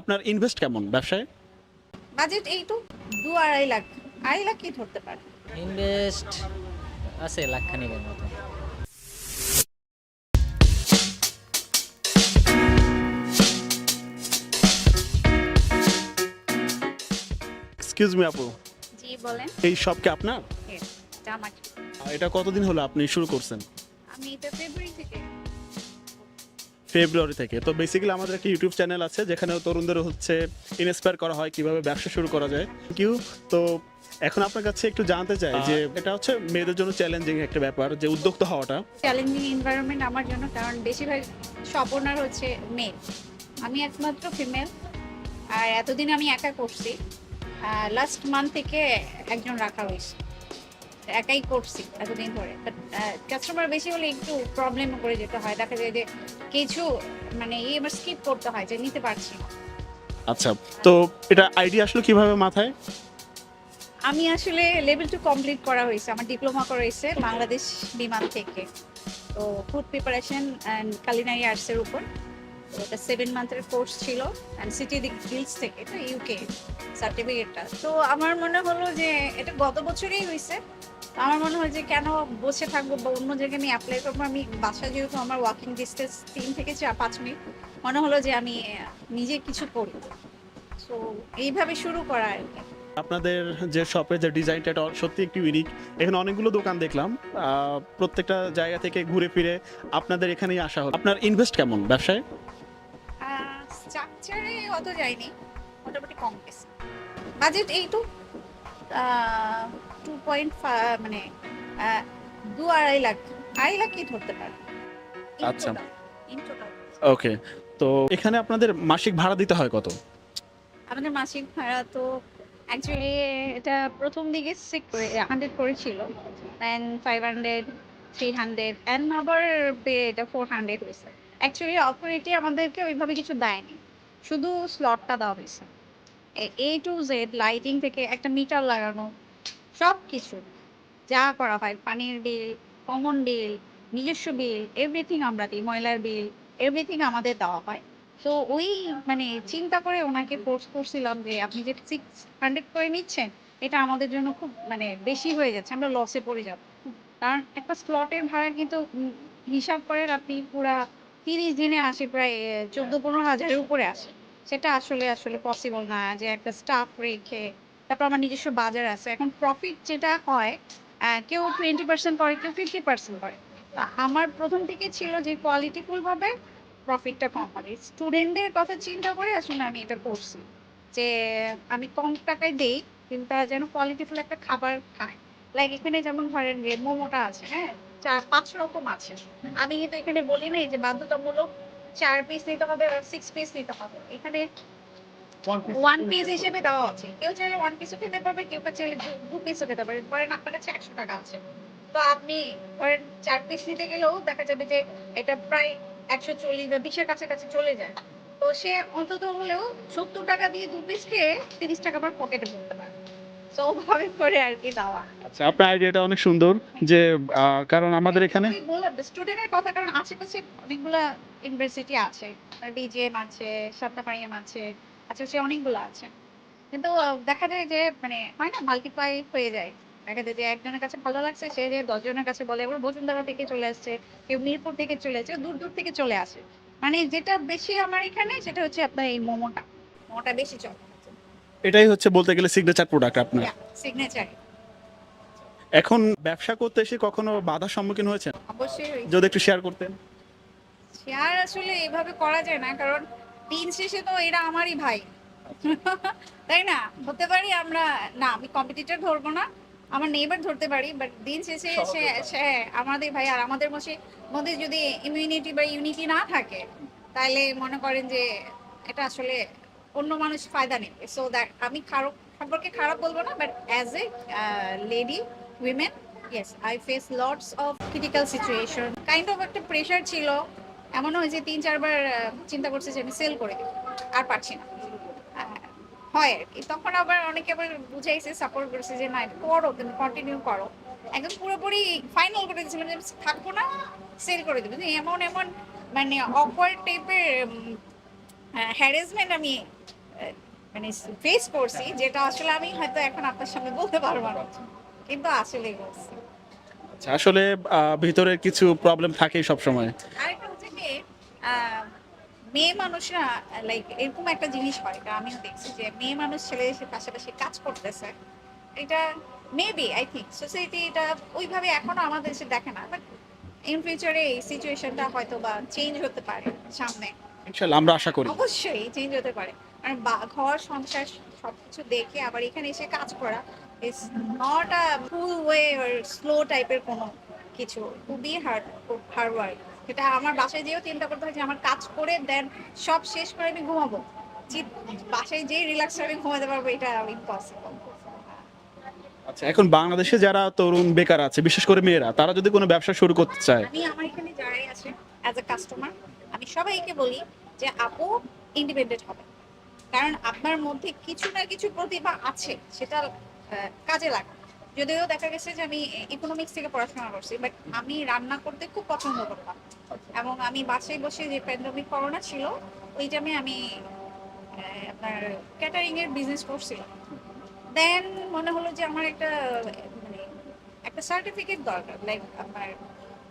আপনার ইনভেস্ট কেমন ব্যবসায়? বাজেট এই তো দু আড়াই লাখ আড়াই লাখ কি ধরতে পারে। ইনভেস্ট আছে লাখখানিকের মতো। এক্সকিউজ মি আপু। জি বলেন। এই শপ কি আপনার? জামাট আর এটা কতদিন হলো আপনি শুরু করছেন? আমি এটা ফেব্রুয়ারি থেকে ফেব্রুয়ারি থেকে। তো বেসিক্যালি আমাদের একটা ইউটিউব চ্যানেল আছে যেখানে তরুণদের হচ্ছে ইন্সপায়ার করা হয় কীভাবে ব্যবসা শুরু করা যায়। কিউ তো এখন আপনার কাছে একটু জানতে চাই যে এটা হচ্ছে মেয়েদের জন্য চ্যালেঞ্জিং একটা ব্যাপার যে উদ্যোক্তা হওয়াটা। চ্যালেঞ্জিং এনভায়রনমেন্ট আমার জন্য কারণ বেশিরভাগ ওনার হচ্ছে মেল আমি একমাত্র ফিমেল আর এতদিন আমি একা করছি। লাস্ট মান্থ থেকে একজন রাখা হয়েছে। একাই করছি এতদিন ধরে। কাস্টমার বেশি হলে একটু প্রবলেম করে যেতে হয়। দেখা যায় যে কিছু মানে এই আমার স্কিপ করতে হয় যে নিতে পারছি না। আচ্ছা তো এটা আইডিয়া আসলে কীভাবে মাথায়? আমি আসলে লেভেল টু কমপ্লিট করা হয়েছে। আমার ডিপ্লোমা করা হয়েছে বাংলাদেশ বিমান থেকে। তো ফুড প্রিপারেশন অ্যান্ড কালিনারি আর্টসের উপর। এটা সেভেন মান্থের কোর্স ছিল অ্যান্ড সিটি গিলস থেকে তো ইউকে সার্টিফিকেটটা তো আমার মনে হলো যে এটা গত বছরই হয়েছে। আমার মনে হয় যে কেন বসে থাকব বা অন্য জায়গায় আমি অ্যাপ্লাই করব? আমি বাসা যেহেতু আমার ওয়াকিং ডিস্টেন্স তিন থেকে চার পাঁচ মিনিট মনে হলো যে আমি নিজে কিছু করি। তো এইভাবে শুরু করা আর কি। আপনাদের যে শপের যে ডিজাইনটা এটা সত্যি একটু ইউনিক এখানে অনেকগুলো দোকান দেখলাম। প্রত্যেকটা জায়গা থেকে ঘুরে ফিরে আপনাদের এখানেই আসা হলো। আপনার ইনভেস্ট কেমন ব্যবসায়? স্ট্রাকচারে অত যায়নি মোটামুটি কম বাজেট এই টু পয়েন্ট মানে দু আড়াই লাখ আড়াই লাখ কি ধরতে পারে। আচ্ছা। ওকে তো এখানে আপনাদের মাসিক ভাড়া দিতে হয় কত? আমাদের মাসিক ভাড়া তো অ্যাকচুয়ালি এটা প্রথম দিকে সিক্স হান্ড্রেড করেছিল then five hundred three hundred and আবার এটা ফোর হান্ড্রেড হয়েছে। অ্যাকচুয়ালি অপারেটি আমাদেরকে ওইভাবে কিছু দেয়নি শুধু স্লটটা দেওয়া হয়েছে। এ টু জেড লাইটিং থেকে একটা মিটার লাগানো সব কিছু যা করা হয়, পানির বিল, কমন বিল, নিজস্ব বিল এভরিথিং আমরা দিই, ময়লার বিল এভরিথিং আমাদের দেওয়া হয়। তো ওই মানে চিন্তা করে ওনাকে ফোর্স করছিলাম যে, আপনি যে সিক্স হান্ড্রেড করে নিচ্ছেন, এটা আমাদের জন্য খুব মানে বেশি হয়ে যাচ্ছে, আমরা লসে পড়ে যাব। কারণ একটা স্লটের ভাড়া কিন্তু হিসাব করেন আপনি পুরা তিরিশ দিনে আসে প্রায় চোদ্দ পনেরো হাজারের উপরে আসে। সেটা আসলে আসলে পসিবল না যে একটা স্টাফ রেখে তারপর আমার নিজস্ব বাজার আছে। এখন প্রফিট যেটা হয় কেউ টোয়েন্টি পার্সেন্ট করে, কেউ ফিফটি পার্সেন্ট করে। তা আমার প্রথম থেকে ছিল যে কোয়ালিটিফুল ভাবে প্রফিটটা কম হবে স্টুডেন্টদের কথা চিন্তা করে আসলে আমি এটা করছি। যে আমি কম টাকায় দেই, কিন্তু তারা যেন কোয়ালিটিফুল একটা খাবার খায়। লাইক এখানে যেমন ধরেন যে মোমোটা আছে হ্যাঁ? চার, পাঁচ রকম আছে। আমি কিন্তু এখানে বলি নাই যে বাধ্যতামূলক চার পিস নিতে হবে সিক্স পিস নিতে হবে। এখানে ওয়ান পিস হিসেবে দেওয়া আছে কেউ চাইলে ওয়ান পিসও খেতে পারবে কেউ চাইলে দু পিসও খেতে পারবে। ধরেন আপনার কাছে একশো টাকা আছে। তো আপনি ধরেন চার পিস নিতে গেলেও দেখা যাবে যে এটা প্রায় একশো চল্লিশ বা বিশের কাছাকাছি চলে যায়। তো সে অন্তত হলেও সত্তর টাকা দিয়ে দু পিস খেয়ে তিরিশ টাকা আবার পকেটে ভরতে পারে। ওভাবে করে আর কি দেওয়া। আচ্ছা আপনার আইডিয়াটা অনেক সুন্দর যে আহ, কারণ আমাদের এখানে বললাম স্টুডেন্টের কথা কারণ আশেপাশে অনেকগুলা ইউনিভার্সিটি আছে। ডিজিএম আছে সাতটাপাড়িয়াম আছে। আশেপাশে অনেকগুলো আছে। কিন্তু দেখা যায় যে মানে হয় না মাল্টিপ্লাই হয়ে যায়। দেখা যায় যে একজনের কাছে ভালো লাগছে সে যে দশজনের কাছে বলে এবার বসুন্ধরা থেকে চলে আসছে কেউ মিরপুর থেকে চলে আসছে দূর দূর থেকে চলে আসে। মানে যেটা বেশি আমার এখানে সেটা হচ্ছে আপনার এই মোমোটা। মোমোটা বেশি চলে এটাই হচ্ছে বলতে গেলে সিগনেচার প্রোডাক্ট আপনার। সিগনেচার এখন ব্যবসা করতে এসে কখনো বাধার সম্মুখীন হয়েছেন? অবশ্যই হয়েছে। যদি একটু শেয়ার করতেন। শেয়ার আসলে এভাবে করা যায় না কারণ দিন শেষে তো এরা আমারই ভাই। তাই না? হতে পারি আমরা না আমি কম্পিটিটর ধরবো না। আমার নেইবার ধরতে পারি বাট দিন শেষে সে আমাদের ভাই আর আমাদের মধ্যে মধ্যে যদি ইমিউনিটি বা ইউনিটি না থাকে তাহলে মনে করেন যে এটা আসলে অন্য মানুষ ফায়দা নেবে। সো দ্যাট আমি খারাপ সম্পর্কে খারাপ বলব না but as a lady women yes I face lots of critical situation kind of একটা প্রেশার ছিল এমনও হয়েছে তিন চারবার চিন্তা করছে যে আমি সেল করে দিব আর পারছি না। হয় আর কি। তখন আবার অনেকে আবার বুঝাইছে সাপোর্ট করেছে যে না করো তুমি কন্টিনিউ করো। একদম পুরোপুরি ফাইনাল করে দিয়েছিলাম যে থাকব না সেল করে দেবো। যে এমন এমন মানে অকওয়ার্ড টাইপের হ্যারাসমেন্ট আমি মানে ফেস করছি যেটা আসলে আমি হয়তো এখন আপনার সামনে বলতে পারব না। কিন্তু আসলে করছি আচ্ছা, আসলে ভিতরের কিছু প্রবলেম থাকেই সব সময় আরেকটা হচ্ছে কি আহ, মেয়ে মানুষরা লাইক এরকম একটা জিনিস হয় এটা আমিও দেখছি যে মেয়ে মানুষ ছেলে এসে পাশাপাশি কাজ করতেছে। এটা মেবি আই থিঙ্ক সোসাইটি এটা ওইভাবে এখনও আমাদের দেশে দেখে না বাট ইন ফিউচারে এই সিচুয়েশনটা হয়তো বা চেঞ্জ হতে পারে সামনে। ইনশাল্লাহ আমরা আশা করি। অবশ্যই চেঞ্জ হতে পারে। কারণ বা- ঘর সংসার সবকিছু দেখে আবার এখানে এসে কাজ করা is not a full way slow টাইপের কোনো কিছু। খুবই হার্ড হার্ড ওয়ার্ক এটা আমার বাসায় যেও চিন্তা করতে হয় যে আমার কাজ করে দেন সব শেষ করে আমি ঘুমাবো। বাসায় যেই রিল্যাক্স আমি ঘুমাতে পারব এটা ইম্পসিবল আচ্ছা এখন বাংলাদেশে যারা তরুণ বেকার আছে বিশেষ করে মেয়েরা তারা যদি কোনো ব্যবসা শুরু করতে চায়? আমি আমার এখানে যারাই আছে অ্যাজ এ কাস্টমার আমি সবাইকে বলি যে আপু ইন্ডিপেন্ডেন্ট হবে কারণ আপনার মধ্যে কিছু না কিছু প্রতিভা আছে সেটা কাজে লাগা যদিও দেখা গেছে যে আমি ইকোনমিক্স থেকে পড়াশোনা করছি বাট আমি রান্না করতে খুব পছন্দ করতাম। এবং আমি বাসায় বসে যে প্যান্ডমিক করোনা ছিল, ওই টাইমে আমি আপনার ক্যাটারিং এর বিজনেস করছিলাম। দেন মনে হলো যে আমার একটা মানে একটা সার্টিফিকেট দরকার লাইক আপনার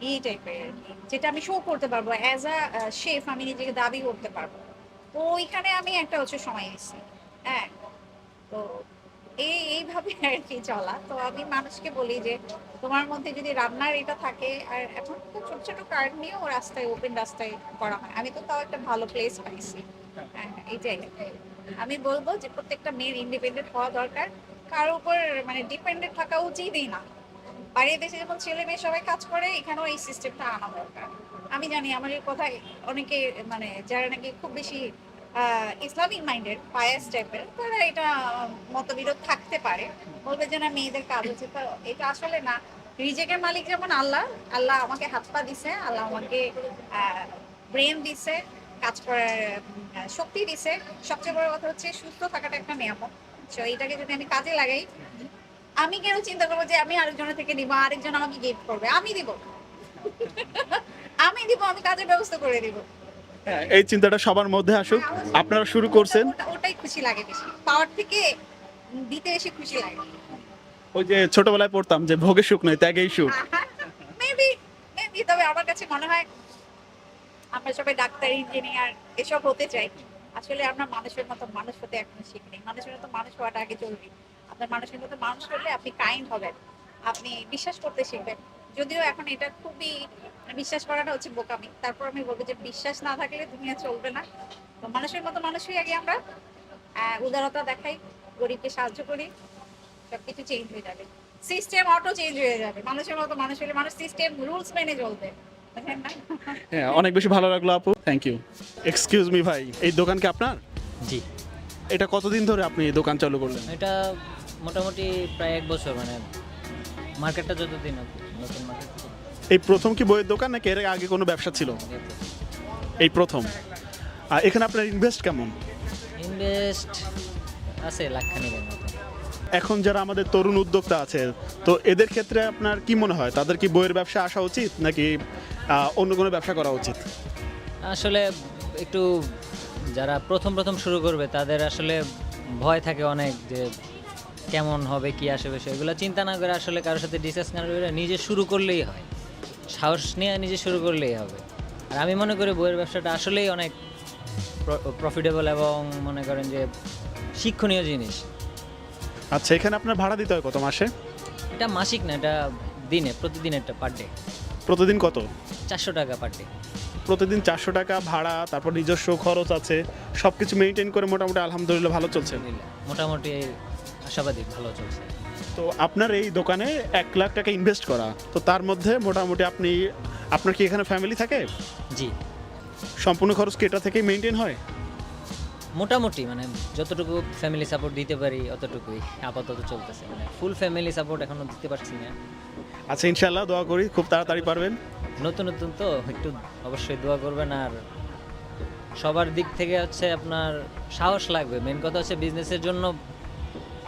এই টাইপের যেটা আমি শো করতে পারব অ্যাজ আ শেফ আমি নিজেকে দাবি করতে পারব। তো ওইখানে আমি একটা হচ্ছে সময় এসেছি হ্যাঁ তো আর কি চলা। তো আমি মানুষকে বলি যে, তোমার মধ্যে যদি রান্নার এটা থাকে, আর এখন তো ছোট ছোট কার্ড নিয়েও রাস্তায় ওপেন রাস্তায় করা হয়। আমি তো তাও একটা ভালো প্লেস পাইছি। হ্যাঁ এইটাই। আমি বলব যে, প্রত্যেকটা মেয়ের ইন্ডিপেন্ডেন্ট হওয়া দরকার। কার উপর মানে ডিপেন্ডেন্ট থাকা উচিতই না। বাইরের দেশে যখন ছেলে মেয়ে সবাই কাজ করে, এখানেও এই সিস্টেমটা আনা দরকার। আমি জানি আমার এই কথায় অনেকে মানে যারা নাকি খুব বেশি ইসলামিক মাইন্ডেড পায়াস টাইপের তারা এটা মতবিরোধ থাকতে পারে। বলবে যে না, মেয়েদের কাজ হচ্ছে, তো এটা আসলে না। রিজেকের মালিক যেমন আল্লাহ আল্লাহ আমাকে হাত পা দিছে, আল্লাহ আমাকে ব্রেন দিছে, কাজ করার শক্তি দিছে। সবচেয়ে বড় কথা হচ্ছে, সুস্থ থাকাটা একটা নিয়ামক তো এইটাকে যদি আমি কাজে লাগাই, আমি কেন চিন্তা করব যে আমি আরেকজনের থেকে নিবো, আরেকজন আমাকে গিফট করবে? আমি দিব। আমি দিব, আমি কাজের ব্যবস্থা করে দিব। এই চিন্তাটা সবার মধ্যে আসুক। আপনারা শুরু করছেন। ওটাই খুশি লাগে বেশি। পাওয়ার থেকে দিতে এসে খুশি লাগে। ওই যে ছোটবেলায় পড়তাম যে ভোগে সুখ নয় ত্যাগেই সুখ। মেবি মেবি তবে আমার কাছে মনে হয় আমরা সবাই ডাক্তার ইঞ্জিনিয়ার এসব হতে চাই। আসলে আমরা মানুষের মতো মানুষ হতে এখনও শিখিনি মানুষের মতো মানুষ হওয়াটা আগে জরুরি। আপনার মানুষের মতো মানুষ হলে আপনি কাইন্ড হবেন। আপনি বিশ্বাস করতে শিখবেন। যদিও এখন এটা খুবই বিশ্বাস করাটা হচ্ছে বোকামি। তারপর আমি বলব যে বিশ্বাস না থাকলে দুনিয়া চলবে না। তো মানুষের মতো মানুষই আগে আমরা উদারতা দেখাই গরিবকে সাহায্য করি সবকিছু চেঞ্জ হয়ে যাবে। সিস্টেম অটো চেঞ্জ হয়ে যাবে। মানুষের মতো মানুষ হলে মানুষ সিস্টেম রুলস মেনে চলবে। না? হ্যাঁ অনেক বেশি ভালো লাগল আপু। থ্যাংক ইউ এক্সকিউজ মি ভাই এই দোকান কি আপনার? জি। এটা কতদিন ধরে আপনি এই দোকান চালু করলেন? এটা মোটামুটি প্রায় এক বছর মানে মার্কেটটা যতদিন নতুন মার্কেট। এই প্রথম কি বইয়ের দোকান নাকি এর আগে কোনো ব্যবসা ছিল? এই প্রথম। আর এখানে আপনার ইনভেস্ট কেমন? ইনভেস্ট আছে লাখখানিকের মতো। এখন যারা আমাদের তরুণ উদ্যোক্তা আছে তো এদের ক্ষেত্রে আপনার কি মনে হয়? তাদের কি বইয়ের ব্যবসা আসা উচিত নাকি অন্য কোনো ব্যবসা করা উচিত? আসলে একটু যারা প্রথম প্রথম শুরু করবে তাদের আসলে ভয় থাকে অনেক যে কেমন হবে কি আসবে সেগুলো চিন্তা না করে আসলে কারোর সাথে ডিসকাস না করে নিজে শুরু করলেই হয়। সাহস নিয়ে নিজে শুরু করলেই হবে। আর আমি মনে করি বইয়ের ব্যবসাটা আসলেই অনেক প্রফিটেবল এবং মনে করেন যে শিক্ষণীয় জিনিস। আচ্ছা এখানে আপনার ভাড়া দিতে হয় কত মাসে? এটা মাসিক না এটা দিনে প্রতিদিন একটা পার ডে প্রতিদিন কত? চারশো টাকা পার ডে প্রতিদিন চারশো টাকা ভাড়া তারপর নিজস্ব খরচ আছে সব কিছু মেনটেন করে মোটামুটি আলহামদুলিল্লাহ ভালো চলছে। মোটামুটি আশাবাদী ভালো চলছে। তো আপনার এই দোকানে এক লাখ টাকা ইনভেস্ট করা তো তার মধ্যে মোটামুটি আপনি আপনার কি এখানে ফ্যামিলি থাকে? জি। সম্পূর্ণ খরচ কি এটা থেকেই মেনটেন হয়? মোটামুটি মানে যতটুকু ফ্যামিলি সাপোর্ট দিতে পারি অতটুকুই আপাতত চলতেছে মানে ফুল ফ্যামিলি সাপোর্ট এখনও দিতে পারছি না। আচ্ছা ইনশাল্লাহ দোয়া করি খুব তাড়াতাড়ি পারবেন। নতুন নতুন তো একটু অবশ্যই দোয়া করবেন আর সবার দিক থেকে হচ্ছে আপনার সাহস লাগবে। মেন কথা হচ্ছে বিজনেসের জন্য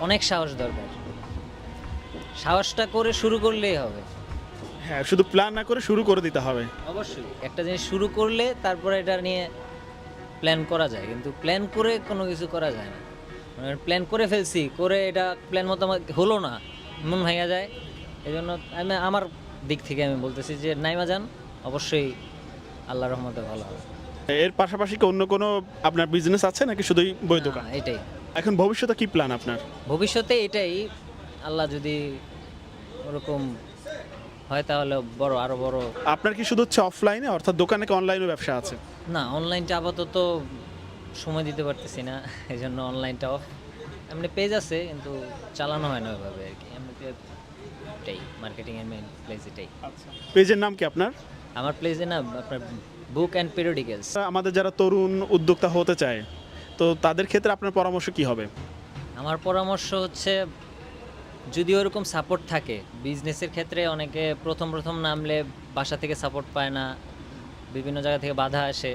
অনেক সাহস দরকার। সাহসটা করে শুরু করলেই হবে। হ্যাঁ শুধু প্ল্যান না করে শুরু করে দিতে হবে। অবশ্যই একটা জিনিস শুরু করলে তারপরে এটা নিয়ে প্ল্যান করা যায় কিন্তু প্ল্যান করে কোনো কিছু করা যায় না। মানে প্ল্যান করে ফেলছি করে এটা প্ল্যান মতো আমার হলো না মন ভাঙা যায়। এই জন্য আমি আমার দিক থেকে আমি বলতেছি যে নাইমা যান অবশ্যই আল্লাহ রহমতে ভালো হবে। এর পাশাপাশি কি অন্য কোনো আপনার বিজনেস আছে নাকি শুধুই বই দোকান? এটাই। এখন ভবিষ্যতে কি প্ল্যান আপনার? ভবিষ্যতে এটাই আল্লাহ যদি ওরকম হয় তাহলে বড় আরও বড়। আপনার কি শুধু হচ্ছে অফলাইনে অর্থাৎ দোকানে কি অনলাইনে ব্যবসা আছে? না অনলাইনটা আপাতত সময় দিতে পারতেছি না এই জন্য অনলাইনটা অফ এমনি পেজ আছে কিন্তু চালানো হয় না ওইভাবে আর কি। এমনিতে এটাই মার্কেটিং এর মেইন প্লেস এটাই। পেজের নাম কি আপনার? আমার প্লেসে না আপনার বুক অ্যান্ড পেরিওডিক্যালস আমাদের যারা তরুণ উদ্যোক্তা হতে চায় তো তাদের ক্ষেত্রে আপনার পরামর্শ কি হবে? আমার পরামর্শ হচ্ছে যদি ওরকম সাপোর্ট থাকে বিজনেসের ক্ষেত্রে অনেকে প্রথম প্রথম নামলে বাসা থেকে সাপোর্ট পায় না, বিভিন্ন জায়গা থেকে বাধা আসে।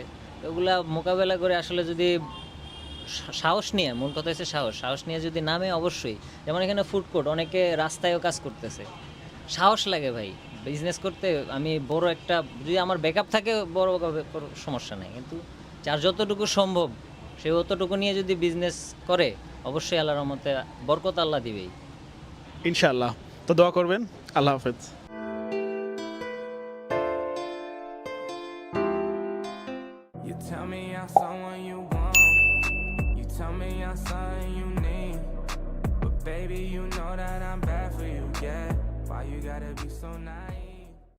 ওগুলা মোকাবেলা করে আসলে যদি সাহস নিয়ে, মূল কথা হচ্ছে সাহস। সাহস নিয়ে যদি নামে অবশ্যই, যেমন এখানে ফুড কোর্ট অনেকে রাস্তায়ও কাজ করতেছে। সাহস লাগে ভাই বিজনেস করতে আমি বড় একটা, যদি আমার ব্যাকআপ থাকে, বড় সমস্যা নেই। কিন্তু যার যতটুকু সম্ভব, সে অতটুকু নিয়ে যদি বিজনেস করে, অবশ্যই আল্লাহর রহমতে বরকত আল্লাহ দিবেই। ইনশাআল্লাহ। তো দোয়া করবেন। আল্লাহ হাফেজ।